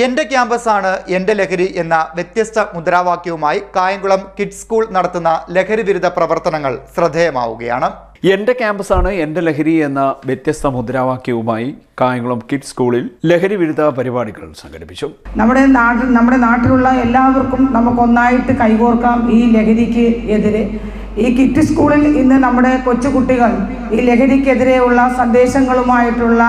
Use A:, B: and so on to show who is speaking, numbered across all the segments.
A: എന്റെ ക്യാമ്പസാണ് എന്റെ ലഹരി എന്ന വ്യത്യസ്ത മുദ്രാവാക്യവുമായി കായംകുളം കിഡ്സ് സ്കൂൾ നടത്തുന്ന ലഹരി വിരുദ്ധ പ്രവർത്തനങ്ങൾ ശ്രദ്ധേയമാവുകയാണ്.
B: എന്റെ ക്യാമ്പസാണ് എന്റെ ലഹരി എന്ന വ്യത്യസ്ത മുദ്രാവാക്യവുമായി കായംകുളം കിഡ്സ് സ്കൂളിൽ ലഹരി വിരുദ്ധ പരിപാടികൾ സംഘടിപ്പിച്ചു.
C: നമ്മുടെ നാട്ടിൽ നമ്മുടെ നാട്ടിലുള്ള എല്ലാവർക്കും നമുക്കൊന്നായിട്ട് കൈകോർക്കാം ഈ ലഹരിക്ക് എതിരെ. ഈ കിറ്റ് സ്കൂളിൽ ഇന്ന് നമ്മുടെ കൊച്ചുകുട്ടികൾ ഈ ലഹരിക്കെതിരെയുള്ള സന്ദേശങ്ങളുമായിട്ടുള്ള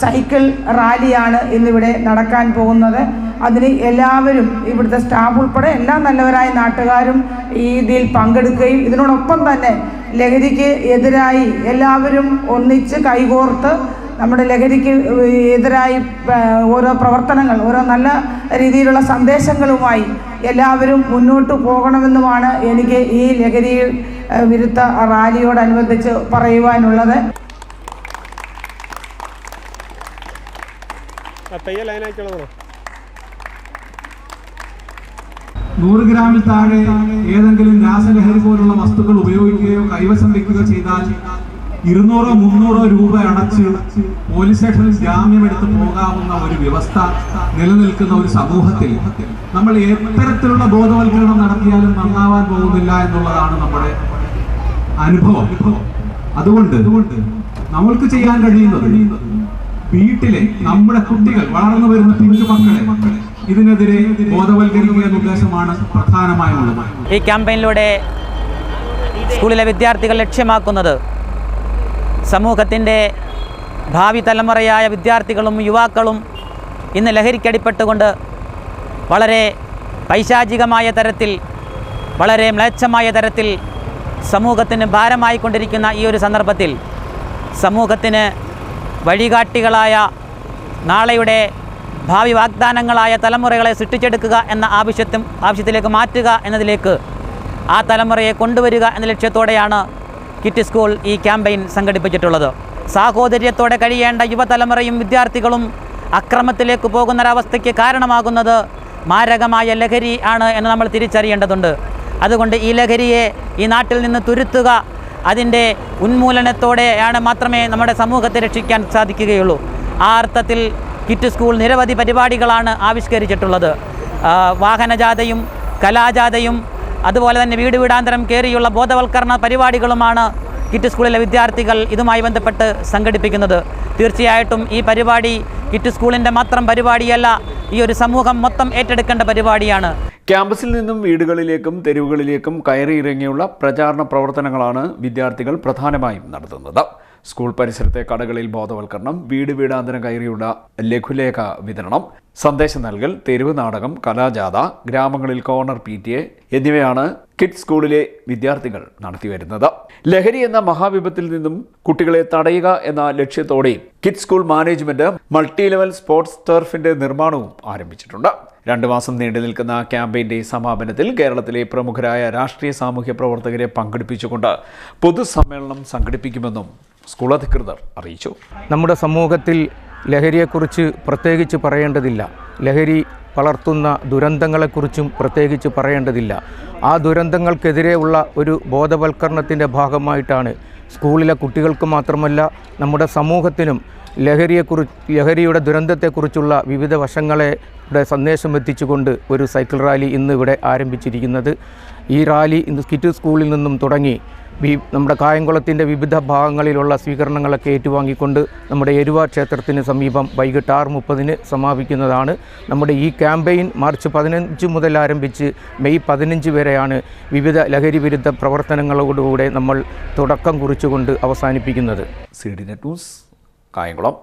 C: സൈക്കിൾ റാലിയാണ് ഇന്നിവിടെ നടക്കാൻ പോകുന്നത്. അതിന് എല്ലാവരും ഇവിടുത്തെ സ്റ്റാഫ് ഉൾപ്പെടെ എല്ലാ നല്ലവരായ നാട്ടുകാരും ഈ ഇതിൽ പങ്കെടുക്കുകയും ഇതിനോടൊപ്പം തന്നെ ലഹരിക്ക് എതിരായി എല്ലാവരും ഒന്നിച്ച് കൈകോർത്ത് നമ്മുടെ ലഹരിക്ക് എതിരായി ഓരോ പ്രവർത്തനങ്ങൾ ഓരോ നല്ല രീതിയിലുള്ള സന്ദേശങ്ങളുമായി എല്ലാവരും മുന്നോട്ട് പോകണമെന്നുമാണ് എനിക്ക് ഈ ലഹരി വിരുദ്ധ റാലിയോടനുബന്ധിച്ച് പറയുവാനുള്ളത്.
D: നൂറ് ഗ്രാമിൽ താഴെ ഏതെങ്കിലും രാസലഹരി പോലുള്ള വസ്തുക്കൾ ഉപയോഗിക്കുകയോ കൈവശം വയ്ക്കുകയോ ചെയ്താൽ ഇരുന്നൂറോ മുന്നൂറോ രൂപ അടച്ച് പോലീസ് സ്റ്റേഷനിൽ ജാമ്യമെടുത്ത് പോകാവുന്ന ഒരു വ്യവസ്ഥ നിലനിൽക്കുന്ന ഒരു സമൂഹത്തിൽ നമ്മൾ എത്തരത്തിലുള്ള ബോധവൽക്കരണം നടത്തിയാലും നന്നാവാൻ പോകുന്നില്ല എന്നുള്ളതാണ് നമ്മുടെ അനുഭവം. അതുകൊണ്ട് നമ്മൾക്ക് ചെയ്യാൻ കഴിയുന്നത് വീട്ടിലെ നമ്മുടെ കുട്ടികൾ വളർന്നു വരുന്ന പിഞ്ചു മക്കളെ ഇതിനെതിരെ ബോധവൽക്കരിക്കുക എന്ന ഉദ്ദേശമാണ് പ്രധാനമായുള്ളത്.
E: ഈ ക്യാമ്പയിനിലൂടെ സ്കൂളിലെ വിദ്യാർത്ഥികൾ ലക്ഷ്യമാക്കുന്നത് സമൂഹത്തിന്റെ ഭാവി തലമുറയായ വിദ്യാർത്ഥികളും യുവാക്കളും ഇന്ന് ലഹരിക്കടിപ്പെട്ടുകൊണ്ട് വളരെ പൈശാചികമായ തരത്തിൽ വളരെ മ്ലേച്ഛമായ തരത്തിൽ സമൂഹത്തിന് ഭാരമായിക്കൊണ്ടിരിക്കുന്ന ഈ ഒരു സന്ദർഭത്തിൽ സമൂഹത്തിന് വഴികാട്ടികളായ നാളെയുടെ ഭാവി വാഗ്ദാനങ്ങളായ തലമുറകളെ സൃഷ്ടിച്ചെടുക്കുക എന്ന ആവശ്യത്തും ആവശ്യത്തിലേക്ക് മാറ്റുക എന്നതിലേക്ക് ആ തലമുറയെ കൊണ്ടുവരിക എന്ന ലക്ഷ്യത്തോടെയാണ് കിറ്റ് സ്കൂൾ ഈ ക്യാമ്പയിൻ സംഘടിപ്പിച്ചിട്ടുള്ളത്. സാഹോദര്യത്തോടെ കഴിയേണ്ട യുവതലമുറയും വിദ്യാർത്ഥികളും അക്രമത്തിലേക്ക് പോകുന്നൊരവസ്ഥയ്ക്ക് കാരണമാകുന്നത് മാരകമായ ലഹരി ആണ് എന്ന് നമ്മൾ തിരിച്ചറിയേണ്ടതുണ്ട്. അതുകൊണ്ട് ഈ ലഹരിയെ ഈ നാട്ടിൽ നിന്ന് തുരുത്തുക അതിന്റെ ഉന്മൂലനത്തോടെയാണ് മാത്രമേ നമ്മുടെ സമൂഹത്തെ രക്ഷിക്കാൻ സാധിക്കുകയുള്ളൂ. ആ അർത്ഥത്തിൽ കിറ്റ് സ്കൂൾ നിരവധി പരിപാടികളാണ് ആവിഷ്കരിച്ചിട്ടുള്ളത്. വാഹനജാഥയും കലാജാഥയും അതുപോലെ തന്നെ വീട് വീടാന്തരം കയറിയുള്ള ബോധവൽക്കരണ പരിപാടികളുമാണ് കിറ്റ് സ്കൂളിലെ വിദ്യാർത്ഥികൾ ഇതുമായി ബന്ധപ്പെട്ട് സംഘടിപ്പിക്കുന്നത്. തീർച്ചയായിട്ടും ഈ പരിപാടി കിറ്റ് സ്കൂളിന്റെ മാത്രം പരിപാടിയല്ല ഈ ഒരു സമൂഹം മൊത്തം ഏറ്റെടുക്കേണ്ട പരിപാടിയാണ്.
B: ക്യാമ്പസിൽ നിന്നും വീടുകളിലേക്കും തെരുവുകളിലേക്കും കയറിയിറങ്ങിയുള്ള പ്രചാരണ പ്രവർത്തനങ്ങളാണ് വിദ്യാർത്ഥികൾ പ്രധാനമായും നടത്തുന്നത്. സ്കൂൾ പരിസരത്തെ കടകളിൽ ബോധവൽക്കരണം വീട് വീടാന്തരം കയറിയുള്ള ലഘുലേഖ വിതരണം സന്ദേശം നൽകൽ തെരുവ് നാടകം കലാജാഥ ഗ്രാമങ്ങളിൽ കോർണർ പി ടി എ എന്നിവയാണ് കിഡ് സ്കൂളിലെ വിദ്യാർത്ഥികൾ നടത്തിവരുന്നത്. ലഹരി എന്ന മഹാവിപത്തിൽ നിന്നും കുട്ടികളെ തടയുക എന്ന ലക്ഷ്യത്തോടെ kid school management multi level sports ടർഫിന്റെ നിർമ്മാണവും ആരംഭിച്ചിട്ടുണ്ട്. രണ്ടു മാസം നീണ്ടു നിൽക്കുന്ന ക്യാമ്പയിന്റെ സമാപനത്തിൽ കേരളത്തിലെ പ്രമുഖരായ രാഷ്ട്രീയ സാമൂഹ്യ പ്രവർത്തകരെ പങ്കെടുപ്പിച്ചുകൊണ്ട് പൊതുസമ്മേളനം സംഘടിപ്പിക്കുമെന്നും സ്കൂൾ അധികൃതർ അറിയിച്ചു.
F: നമ്മുടെ സമൂഹത്തിൽ ലഹരിയെക്കുറിച്ച് പ്രത്യേകിച്ച് പറയേണ്ടതില്ല. ലഹരി വളർത്തുന്ന ദുരന്തങ്ങളെക്കുറിച്ചും പ്രത്യേകിച്ച് പറയേണ്ടതില്ല. ആ ദുരന്തങ്ങൾക്കെതിരെയുള്ള ഒരു ബോധവൽക്കരണത്തിന്റെ ഭാഗമായിട്ടാണ് സ്കൂളിലെ കുട്ടികൾക്ക് മാത്രമല്ല നമ്മുടെ സമൂഹത്തിനും ലഹരിയെക്കുറിച്ച് ലഹരിയുടെ ദുരന്തത്തെക്കുറിച്ചുള്ള വിവിധ വശങ്ങളെ സന്ദേശം എത്തിച്ചുകൊണ്ട് ഒരു സൈക്കിൾ റാലി ഇന്ന് ഇവിടെ ആരംഭിച്ചിരിക്കുന്നത്. ഈ റാലി ഇന്ന് കിറ്റ് സ്കൂളിൽ നിന്നും തുടങ്ങി. നമ്മുടെ കായംകുളത്തിന്റെ വിവിധ ഭാഗങ്ങളിലുള്ള സ്വീകരണങ്ങളൊക്കെ ഏറ്റുവാങ്ങിക്കൊണ്ട് നമ്മുടെ എരുവ ക്ഷേത്രത്തിന് സമീപം വൈകിട്ട് ആറ് മുപ്പതിന് സമാപിക്കുന്നതാണ്. നമ്മുടെ ഈ ക്യാമ്പയിൻ മാർച്ച് പതിനഞ്ച് മുതൽ ആരംഭിച്ച് മെയ് പതിനഞ്ച് വരെയാണ് വിവിധ ലഹരി വിരുദ്ധ പ്രവർത്തനങ്ങളോടുകൂടെ നമ്മൾ തുടക്കം കുറിച്ചുകൊണ്ട് അവസാനിപ്പിക്കുന്നത്.
B: C D net news Kayamkulam.